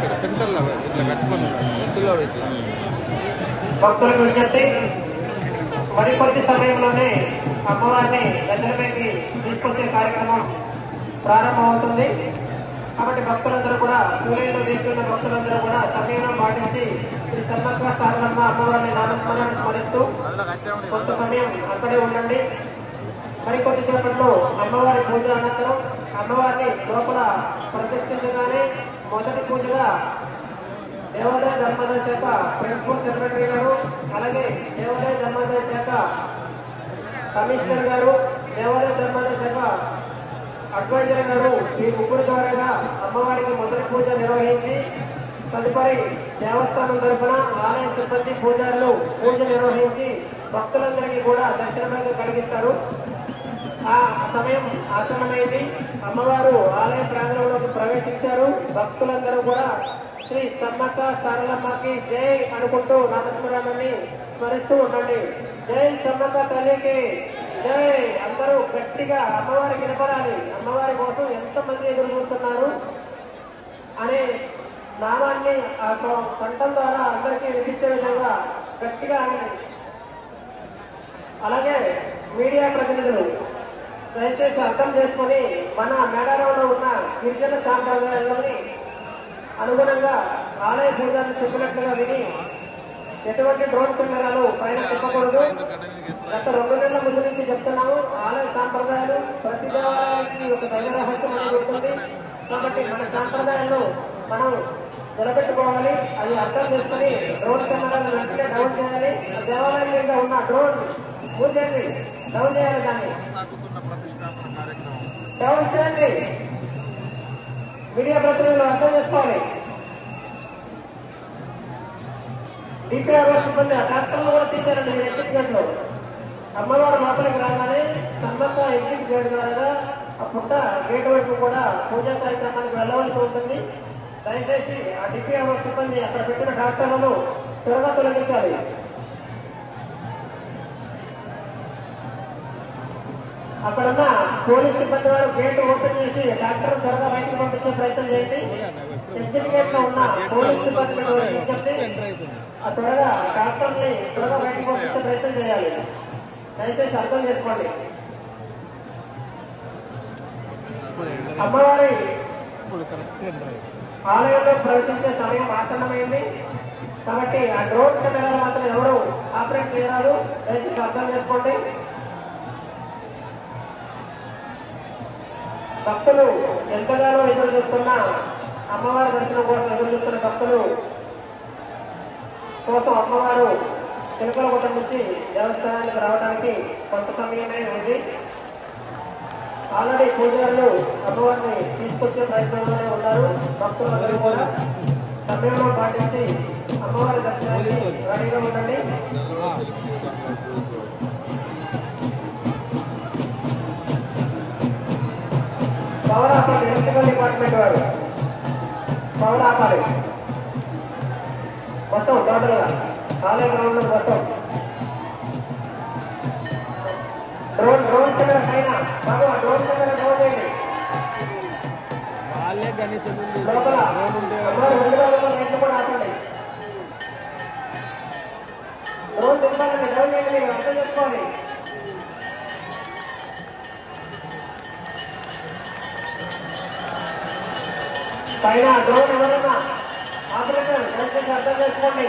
ఇక్కడ సెంటర్లో ఇట్లా కట్టుకొని ఇంటిలో ఇట్లా. భక్తులకు విజ్ఞప్తి. మరికొద్ది సమయంలోనే అమ్మవారిని గద్దెలపైకి తీసుకొచ్చే కార్యక్రమం ప్రారంభమవుతుంది. కాబట్టి భక్తులందరూ కూడా సూర్యుడు తీసుకున్న భక్తులందరూ కూడా సమయంలో పాటించి శ్రీ సమ్మక్క సారలమ్మ అమ్మవారిని నామస్మరణ స్మరిస్తూ కొంత సమయం అక్కడే ఉండండి. మరికొద్ది సేపట్లో అమ్మవారి పూజ అనంతరం అమ్మవారిని లోపల ప్రదర్శించగానే మొదటి పూజగా దేవాలయ ధర్మాదాయ శాఖ ప్రిన్సిపల్ సెక్రటరీ గారు అలాగే దేవాలయ ధర్మాదాయ శాఖ కమిషనర్ గారు దేవాలయ ధర్మాదాయ శాఖ అడ్వైజర్ గారు ఈ ముగ్గురు ద్వారా అమ్మవారికి మొదటి పూజ నిర్వహించి తదుపరి దేవస్థానం తరఫున ఆలయ సిబ్బంది పూజారులు పూజ నిర్వహించి భక్తులందరికీ కూడా దర్శనమైన కలిగిస్తారు. ఆ సమయం ఆసనమైంది అమ్మవారు ఆలయ ప్రాంగణంలోకి ప్రవేశించారు. భక్తులందరూ కూడా శ్రీ సమ్మక్క సారలమ్మకి జై అనుకుంటూ నామస్మరణని స్మరిస్తూ ఉండండి. జై సమ్మక్క తల్లికి జై. అందరూ గట్టిగా అమ్మవారికి నిలబడాలి. అమ్మవారి కోసం ఎంతమంది ఎదురు చూస్తున్నారు అనే నామాన్ని ఆ కంఠం ద్వారా అందరికీ విధించే విధంగా గట్టిగా అలాగే మీడియా ప్రతినిధులు దయచేసి అర్థం చేసుకొని మన మేడారంలో ఉన్న గిరిజన సాంప్రదాయాలని అనుగుణంగా ఆలయ సంఘాన్ని చెప్పినట్లుగా విని ఎటువంటి డ్రోన్ కెమెరాలు పైన చెప్పకూడదు గత రెండు నెలల ముందు నుంచి చెప్తున్నాము ఆలయ సాంప్రదాయాలు ప్రతి దేవాలయానికి ఒక దైవ రహస్యం ఉంటుంది కాబట్టి మన సాంప్రదాయాలను మనం నిలబెట్టుకోవాలి. అది అర్థం చేసుకుని డ్రోన్ కెమెరాలు వెంటనే డౌన్ చేయాలి. ఆ దేవాలయం మీద ఉన్న డ్రోన్ పూజండి సాగుతున్న ప్రతిష్టాపన కార్యక్రమం. మీడియా ప్రతినిధులు అర్థం చేసుకోవాలి. డిపిఆర్ సిబ్బంది ఆ ట్రాక్టర్లు కూడా తీశారండి మీరు ఎగ్జిట్ గేట్ అమ్మవారు లోపలికి రాగానే సమ్మక్క ఎగ్జిట్ గేట్ ద్వారా ఆ పుట్ట గేట్ వైపు కూడా పూజా కార్యక్రమానికి వెళ్ళవలసి ఉంటుంది. దయచేసి ఆ డిపిఆర్ సిబ్బంది అక్కడ పెట్టిన ట్రాక్టర్లను త్వరగా తొలగించాలి. అక్కడున్న పోలీస్ సిబ్బంది వారు గేట్ ఓపెన్ చేసి డాక్టర్ త్వరగా బయటకు పంపించే ప్రయత్నం చేయండి. ఎగ్జిట్లో ఉన్న పోలీస్ సిబ్బంది వారు ఆ త్వరగా డాక్టర్ని త్వరగా బయటకు పంపించే ప్రయత్నం చేయాలి. దయచేసి అర్థం చేసుకోండి. అమ్మవారి ఆలయంలో ప్రవేశించే సమయం ఆసన్నమైంది. కాబట్టి ఆ డ్రోన్ కెమెరాలు మాత్రం ఎవరు ఆపరేట్ చేయరాదు. దయచేసి అర్థం చేసుకోండి. భక్తులు ఎంతగానో ఎదురు చూస్తున్న అమ్మవారి దర్శనం కోసం ఎదురు చూస్తున్న భక్తులు కోసం అమ్మవారు చిలకలగుట్ట నుంచి దేవస్థానానికి రావడానికి కొంత సమయమే ఉంది. ఆల్రెడీ పూజారులు అమ్మవారిని తీసుకొచ్చే ప్రయత్నంలోనే ఉన్నారు. భక్తులందరూ కూడా సమయంలో పాటించి అమ్మవారి దర్శనానికి రెడీగా ఉండండి. ఖాళీ ఆలయ గ్రౌండ్లో మొత్తం డ్రోన్ డ్రోన్ కెమెరా పైన బాబు డ్రోన్ కెమెరా డ్రోన్ చేయండి వాళ్ళే గణేశం లోపల రెండు కూడా ఆపండి డ్రోన్ దింపాలని డ్రోన్ చేయండి మీరు అర్థం పైన డ్రోన్ ఎవరన్నా ఆపరేటర్ అర్థం చేసుకోండి.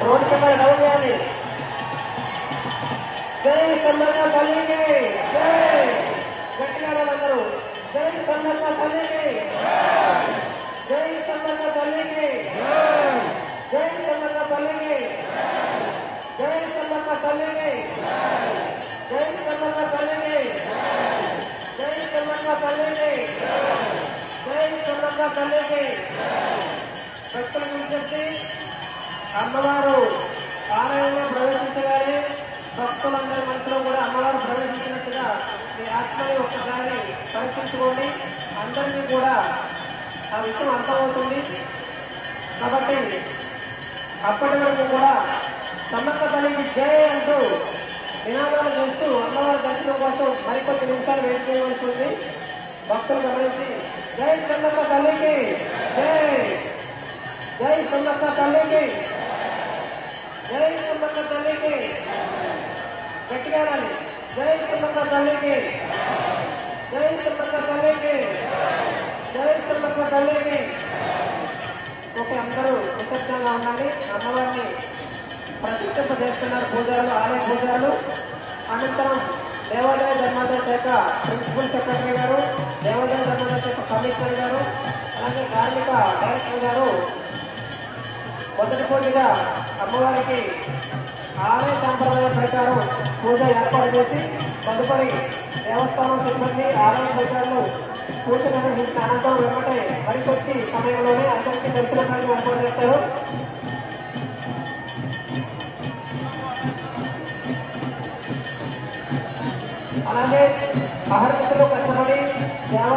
డ్రోన్ కెమెరా డౌన్ చేయాలి జై కన్నడ తల్లికి జై గట్టిగా అందరూ జై కన్నడ తల్లికి జై కన్నడ తల్లికి జై కన్నడ తల్లికి జై కన్నడ తల్లికి జై కన్నడ తల్లికి జై కన్నడ తల్లికి జై కన్నడ తల్లికి. భక్తుల గురించి అమ్మవారు ఆలయంలో ప్రవేశించగానే భక్తులందరి మనసులో కూడా అమ్మవారు ప్రవేశించినట్టుగా మీ ఆత్మని ఒక్కసారి పరీక్షించుకోండి. అందరినీ కూడా ఆ విషయం అర్థమవుతుంది. కాబట్టి అప్పటి వరకు కూడా సమ్మక్క తల్లికి జయ అంటూ నినాదాలు చేస్తూ అమ్మవారి దర్శనం కోసం మరికొన్ని నిమిషాలు వెయిట్ చేయవలసి ఉంది. భక్తులు గమనించి జై సన్నక్క తల్లికి జై! జై సన్నక్క తల్లికి. జై సన్నక్క తల్లికి. గట్టిగా జై సన్నక్క తల్లికి. జై సన్నక్క తల్లికి. జై సన్నక్క తల్లికి. ఓకే అందరూ కృతజ్ఞంగా ఉండండి. అమ్మవారిని ప్రతిష్ఠింప చేస్తున్నారు పూజారులు ఆలయ పూజారులు. అనంతరం దేవాలయ ధర్మాదాయ శాఖ ప్రిన్సిపల్ సెక్రటరీ గారు దేవాలయ ధర్మాదాయ శాఖ కమిషనర్ గారు అలాగే కార్మిక డైరెక్టర్ గారు మొదటి పూజగా అమ్మవారికి ఆలయ సాంప్రదాయ ప్రకారం పూజ ఏర్పాటు చేసి తదుపరి దేవస్థానం సిబ్బంది ఆలయ పూజారులు పూజ నిర్వహించిన అనంతరం వెంబటే మరికొద్ది సమయంలోనే అందరికీ దర్శనాన్ని ఏర్పాటు చేస్తారు. అలాగే అహర్నిశలు కష్టపడి దేవ